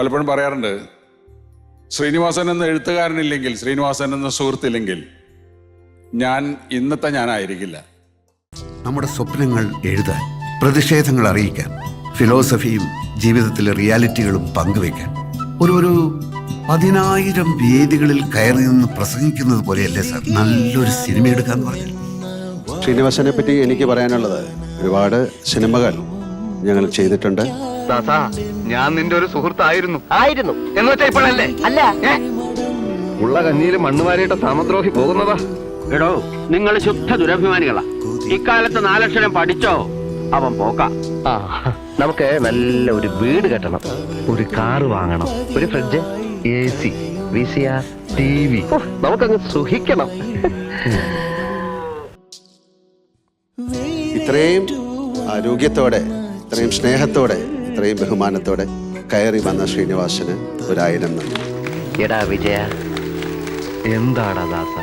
പലപ്പോഴും പറയാറുണ്ട് ശ്രീനിവാസൻ എന്ന എഴുത്തുകാരനില്ലെങ്കിൽ ശ്രീനിവാസൻ എന്ന സുഹൃത്തില്ലെങ്കിൽ ഞാൻ ഇന്നത്തെ ഞാനായിരിക്കില്ല. നമ്മുടെ സ്വപ്നങ്ങൾ എഴുതാൻ പ്രതിഷേധങ്ങൾ അറിയിക്കാൻ ഫിലോസഫിയും ജീവിതത്തിലെ റിയാലിറ്റികളും പങ്കുവെക്കാൻ ഒരു ഒരു പതിനായിരം വേദികളിൽ കയറി നിന്ന് പ്രസംഗിക്കുന്നത് പോലെയല്ലേ സാർ? നല്ലൊരു സിനിമ എടുക്കാന്ന് പറഞ്ഞു ശ്രീനിവാസനെ പറ്റി എനിക്ക് പറയാനുള്ളത് ഒരുപാട് സിനിമകൾ ഞങ്ങൾ ചെയ്തിട്ടുണ്ട്. ദാസാ ഞാൻ നിന്റെ ഒരു സുഹൃത്തായിരുന്നു. ആയിരുന്നു. എന്ന് വെച്ചാ ഇപ്പോഴല്ലേ? അല്ല. ഉള്ള കഞ്ഞിയിൽ മണ്ണുവാരിയിട്ട സാമദ്രോഹി പോകുന്നതാ. എടോ നിങ്ങൾ ശുദ്ധ ദുരഭിമാനികളാ. ഇക്കാലത്ത് നാലക്ഷരം പഠിച്ചോ? അവൻ പോക്ക. നമുക്ക് നല്ല ഒരു വീട് കെട്ടണം. ഒരു കാറ് വാങ്ങണം. ഒരു fridge A C V C R T V. നമുക്കങ്ങ് സുഖിക്കണം. ഇത്രയും ആരോഗ്യത്തോടെ ഇത്രയും സ്നേഹത്തോടെ ഇത്രയും ബഹുമാനത്തോടെ കയറി വന്ന ശ്രീനിവാസന് ഒരായിരം നന്ദി. എടാ വിജയ എന്താടാ ദാസ?